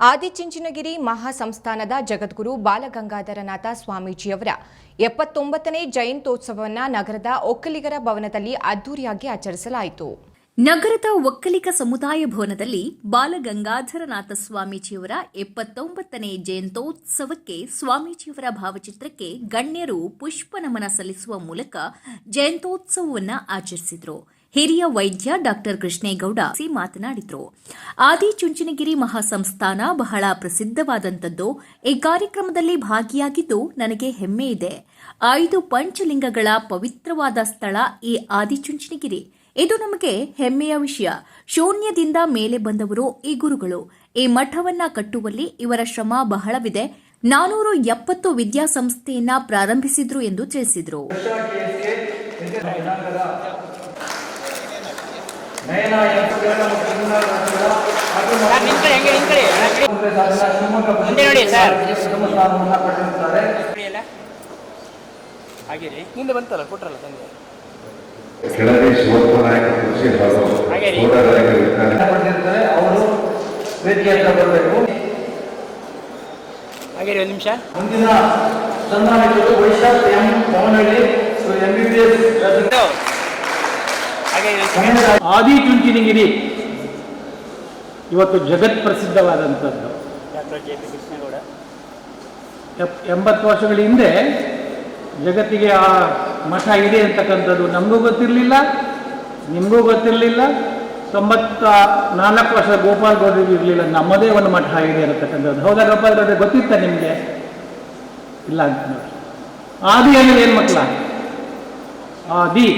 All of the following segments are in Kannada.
ಆದಿಚುಂಚನಗಿರಿ ಮಹಾಸಂಸ್ಥಾನದ ಜಗದ್ಗುರು ಬಾಲಗಂಗಾಧರನಾಥ ಸ್ವಾಮೀಜಿಯವರ ಎಪ್ಪತ್ತೊಂಬತ್ತನೇ ಜಯಂತ್ಯೋತ್ಸವವನ್ನು ನಗರದ ಒಕ್ಕಲಿಗರ ಭವನದಲ್ಲಿ ಅದ್ದೂರಿಯಾಗಿ ಆಚರಿಸಲಾಯಿತು. ನಗರದ ಒಕ್ಕಲಿಗ ಸಮುದಾಯ ಭವನದಲ್ಲಿ ಬಾಲಗಂಗಾಧರನಾಥ ಸ್ವಾಮೀಜಿಯವರ ಎಪ್ಪತ್ತೊಂಬತ್ತನೇ ಜಯಂತ್ಯೋತ್ಸವಕ್ಕೆ ಸ್ವಾಮೀಜಿಯವರ ಭಾವಚಿತ್ರಕ್ಕೆ ಗಣ್ಯರು ಪುಷ್ಪ ನಮನ ಸಲ್ಲಿಸುವ ಮೂಲಕ ಜಯಂತ್ಯೋತ್ಸವವನ್ನು ಆಚರಿಸಿದರು. ಹಿರಿಯ ವೈದ್ಯ ಡಾಕ್ಟರ್ ಕೃಷ್ಣೇಗೌಡ ಸಿ ಮಾತನಾಡಿದರು. ಆದಿಚುಂಚನಗಿರಿ ಮಹಾಸಂಸ್ಥಾನ ಬಹಳ ಪ್ರಸಿದ್ಧವಾದಂಥದ್ದು. ಈ ಕಾರ್ಯಕ್ರಮದಲ್ಲಿ ಭಾಗಿಯಾಗಿದ್ದು ನನಗೆ ಹೆಮ್ಮೆ ಇದೆ. ಐದು ಪಂಚಲಿಂಗಗಳ ಪವಿತ್ರವಾದ ಸ್ಥಳ ಈ ಆದಿಚುಂಚನಗಿರಿ ಇದು ನಮಗೆ ಹೆಮ್ಮೆಯ ವಿಷಯ. ಶೂನ್ಯದಿಂದ ಮೇಲೆ ಬಂದವರು ಈ ಗುರುಗಳು. ಈ ಮಠವನ್ನ ಕಟ್ಟುವಲ್ಲಿ ಇವರ ಶ್ರಮ ಬಹಳವಿದೆ. ನಾನೂರು ಎಪ್ಪತ್ತು ವಿದ್ಯಾಸಂಸ್ಥೆಯನ್ನ ಪ್ರಾರಂಭಿಸಿದ್ರು ಎಂದು ತಿಳಿಸಿದರು. ಆಗಿರಿ ನಿಂದೆ ಬಂತಲ್ಲ ಕೊಟ್ರಲ್ಲ ತಂದೆ ಕೆಳದಿ ಶಿವಪ್ಪ ನಾಯಕ ಕೃಷಿ ಹಾಗೂ ಹಾಗೆ ರೀ. ಹೋರಾಟಗಾರರಿದ್ದಾರೆ. ಪಡೆದಿರ್ತಾರೆ ಅವರು ವೇದಿಕೆ ಹತ್ರ ಬರಬೇಕು ಆಗಿರಿ ಒಂದು ನಿಮಿಷ. ಮುಂದಿನ ಸನ್ಮಾನಿತರು Vaishakh M. Pavanahalli M B B S ಹಾಗೆ ಗಿರಿ ಇವತ್ತು ಜಗತ್ ಪ್ರಸಿದ್ಧವಾದಂಥದ್ದು. ಎಂಬತ್ತು ವರ್ಷಗಳ ಹಿಂದೆ ಜಗತ್ತಿಗೆ ಆ ಮಠ ಇದೆ ಅಂತಕ್ಕಂಥದ್ದು ನಮಗೂ ಗೊತ್ತಿರಲಿಲ್ಲ ನಿಮಗೂ ಗೊತ್ತಿರಲಿಲ್ಲ. ತೊಂಬತ್ತ ನಾಲ್ಕು ವರ್ಷ ಗೋಪಾಲ್ ಗೌಡರಿಗೂ ಇರಲಿಲ್ಲ ನಮ್ಮದೇ ಒಂದು ಮಠ ಇದೆ ಅಂತಕ್ಕಂಥದ್ದು. ಹೌದಾ ಗೋಪಾಲ್ ಗೌಡ್ರಿ ಗೊತ್ತಿತ್ತ ನಿಮಗೆ? ಇಲ್ಲ ಅಂತ ಆದಿ ಅಂದರೆ ಏನು ಮಕ್ಕಳ? ಆದಿ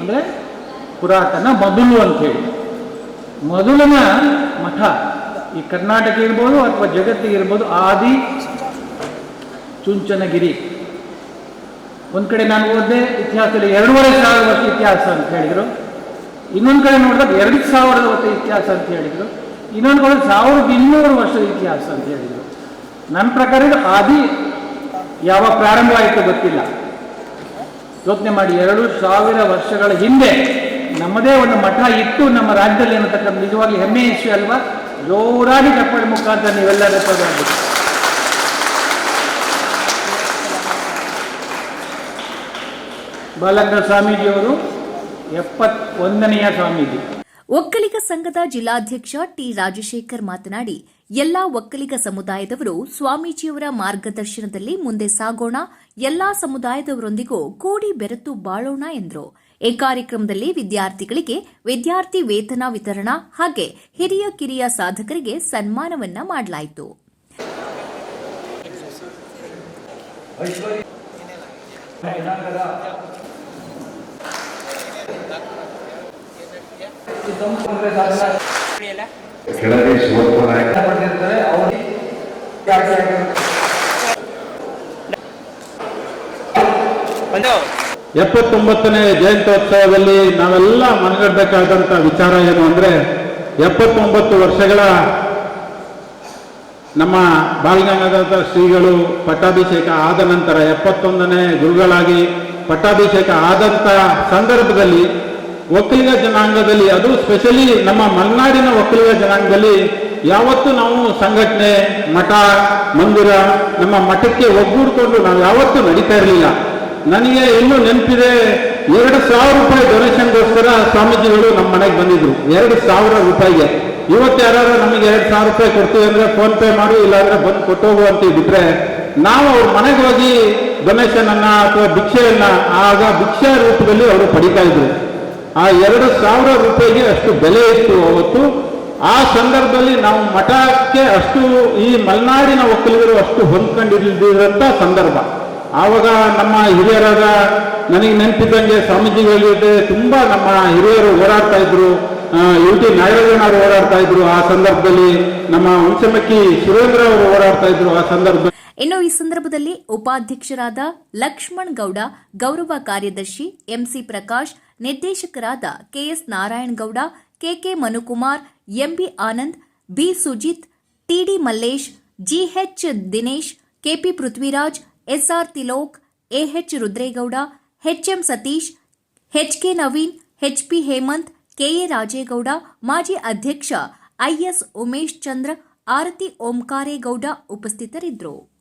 ಅಂದರೆ ಪುರಾತನ ಮೊದಲು ಅಂತೇಳಿ ಮೊದಲನ ಮಠ, ಈ ಕರ್ನಾಟಕ ಇರ್ಬೋದು ಅಥವಾ ಜಗತ್ತಿಗೆ ಇರ್ಬೋದು ಆದಿ ಚುಂಚನಗಿರಿ. ಒಂದು ಕಡೆ ನಾನು ಓದಿದೆ, ಇತಿಹಾಸದಲ್ಲಿ ಎರಡೂವರೆ ಸಾವಿರ ವರ್ಷ ಇತಿಹಾಸ ಅಂತ ಹೇಳಿದರು. ಇನ್ನೊಂದು ಕಡೆ ನೋಡಿದಾಗ ಎರಡು ಸಾವಿರದ ವರ್ಷ ಇತಿಹಾಸ ಅಂತ ಹೇಳಿದರು. ಇನ್ನೊಂದು ಕಡೆ ಸಾವಿರದ ಇನ್ನೂರು ವರ್ಷದ ಇತಿಹಾಸ ಅಂತ ಹೇಳಿದರು. ನನ್ನ ಪ್ರಕಾರ ಇದು ಆದಿ ಪ್ರಾರಂಭ ಪ್ರಾರಂಭವಾಯಿತು ಗೊತ್ತಿಲ್ಲ. ಯೋಚನೆ ಮಾಡಿ, ಎರಡು ಸಾವಿರ ವರ್ಷಗಳ ಹಿಂದೆ ನಮ್ಮದೇ ಒಂದು ಮಠ ಇಟ್ಟು ನಮ್ಮ ರಾಜ್ಯದಲ್ಲಿ ಅನ್ನತಕ್ಕಂಥ ನಿಜವಾಗಿ ಹೆಮ್ಮೆ ವಿಷಯ ಅಲ್ವಾ? ಜೋರಾಗಿ ಚಪ್ಪಾಳೆ ಮುಖಾಂತರ ನೀವೆಲ್ಲರೂ ಸ್ವಾಮೀಜಿ ಅವರು ಸ್ವಾಮೀಜಿಯವರು ಎಪ್ಪತ್ತೊಂದನೆಯ ಸ್ವಾಮೀಜಿ. ಒಕ್ಕಲಿಗ ಸಂಘದ ಜಿಲ್ಲಾಧ್ಯಕ್ಷ ಟಿ ರಾಜಶೇಖರ್ ಮಾತನಾಡಿ, ಎಲ್ಲಾ ಒಕ್ಕಲಿಗ ಸಮುದಾಯದವರು ಸ್ವಾಮೀಜಿಯವರ ಮಾರ್ಗದರ್ಶನದಲ್ಲಿ ಮುಂದೆ ಸಾಗೋಣ, ಎಲ್ಲಾ ಸಮುದಾಯದವರೊಂದಿಗೂ ಕೂಡಿ ಬೆರೆತು ಬಾಳೋಣ ಎಂದರು. ಈ ಕಾರ್ಯಕ್ರಮದಲ್ಲಿ ವಿದ್ಯಾರ್ಥಿಗಳಿಗೆ ವಿದ್ಯಾರ್ಥಿ ವೇತನ ವಿತರಣಾ ಹಾಗೆ ಹಿರಿಯ ಕಿರಿಯ ಸಾಧಕರಿಗೆ ಸನ್ಮಾನವನ್ನ ಮಾಡಲಾಯಿತು. ಕಾಂಗ್ರೆಸ್ ಎಪ್ಪತ್ತೊಂಬತ್ತನೇ ಜಯಂತ್ಯೋತ್ಸವದಲ್ಲಿ ನಾವೆಲ್ಲ ಮನಗಡ್ಬೇಕಾದಂಥ ವಿಚಾರ ಏನು ಅಂದರೆ ಎಪ್ಪತ್ತೊಂಬತ್ತು ವರ್ಷಗಳ ನಮ್ಮ ಬಾಲಗಂಗಾಧರ ಶ್ರೀಗಳು ಪಟ್ಟಾಭಿಷೇಕ ಆದ ನಂತರ, ಎಪ್ಪತ್ತೊಂದನೇ ಗುರುಗಳಾಗಿ ಪಟ್ಟಾಭಿಷೇಕ ಆದಂಥ ಸಂದರ್ಭದಲ್ಲಿ ಒಕ್ಕಲಿಗ ಜನಾಂಗದಲ್ಲಿ, ಅದು ಸ್ಪೆಷಲಿ ನಮ್ಮ ಮಲೆನಾಡಿನ ಒಕ್ಕಲಿಗ ಜನಾಂಗದಲ್ಲಿ ಯಾವತ್ತೂ ನಾವು ಸಂಘಟನೆ, ಮಠ, ಮಂದಿರ, ನಮ್ಮ ಮಠಕ್ಕೆ ಒಗ್ಗೂಡ್ಕೊಂಡು ನಾವು ಯಾವತ್ತೂ ನಡೀತಾ ಇರಲಿಲ್ಲ. ನನಗೆ ಇನ್ನೂ ನೆನಪಿದೆ ಎರಡು ಸಾವಿರ ರೂಪಾಯಿ ಡೊನೇಷನ್ಗೋಸ್ಕರ ಸ್ವಾಮೀಜಿಗಳು ನಮ್ಮ ಮನೆಗೆ ಬಂದಿದ್ರು. ಎರಡು ಸಾವಿರ ರೂಪಾಯಿಗೆ. ಇವತ್ತು ಯಾರು ನಮಗೆ ಎರಡು ಸಾವಿರ ರೂಪಾಯಿ ಕೊಡ್ತೀವಿ ಅಂದ್ರೆ ಫೋನ್ ಪೇ ಮಾಡು, ಇಲ್ಲಾಂದ್ರೆ ಬಂದು ಕೊಟ್ಟೋಗು ಅಂತ ಬಿಟ್ರೆ ನಾವು ಅವ್ರ ಮನೆಗೆ ಹೋಗಿ ಡೊನೇಷನ್ ಅಥವಾ ಭಿಕ್ಷೆಯನ್ನ ಆಗ ಭಿಕ್ಷೆ ರೂಪದಲ್ಲಿ ಅವರು ಪಡಿತಾ ಇದ್ರು. ಆ ಎರಡು ಸಾವಿರ ರೂಪಾಯಿಗೆ ಅಷ್ಟು ಬೆಲೆ ಇತ್ತು ಅವತ್ತು. ಆ ಸಂದರ್ಭದಲ್ಲಿ ನಾವು ಮಠಕ್ಕೆ ಅಷ್ಟು ಈ ಮಲೆನಾಡಿನ ಒಕ್ಕಲಿಗರು ಅಷ್ಟು ಹೊಂದ್ಕೊಂಡಿದ್ದಂಥ ಸಂದರ್ಭ. ಆವಾಗ ನಮ್ಮ ಹಿರಿಯರಾದ ನನಗೆ ನೆನಪಿದ್ದಂಗೆ ಸ್ವಾಮೀಜಿಗಳ ಜೊತೆ ತುಂಬಾ ನಮ್ಮ ಹಿರಿಯರು ಓಡಾಡ್ತಾ ಇದ್ರು. ಯು ಟಿ ನಾಗರಾಜನವರು ಓಡಾಡ್ತಾ ಇದ್ರು. ಆ ಸಂದರ್ಭದಲ್ಲಿ ನಮ್ಮ ಹುಣಸಮಕ್ಕಿ ಸುರೇಂದ್ರ ಅವರು ಓಡಾಡ್ತಾ ಇದ್ರು. ಆ ಸಂದರ್ಭ ಇನ್ನು ಈ ಸಂದರ್ಭದಲ್ಲಿ ಉಪಾಧ್ಯಕ್ಷರಾದ ಲಕ್ಷ್ಮಣ್ ಗೌಡ, ಗೌರವ ಕಾರ್ಯದರ್ಶಿ ಎಂಸಿ ಪ್ರಕಾಶ್, ನಿರ್ದೇಶಕರಾದ KS Narayanagowda KK Manukumar MB Anand, B Sujith TD Mallesh GH Dinesh KP Prithviraj SR Tilok, AH Rudregowda, HM Satish, HK Naveen, HP Hemanth KA Rajegowda, ಮಾಜಿ ಅಧ್ಯಕ್ಷ ಐಎಸ್ ಉಮೇಶ್ ಚಂದ್ರ, ಆರತಿ ಓಂಕಾರೇಗೌಡ ಉಪಸ್ಥಿತರಿದ್ದರು.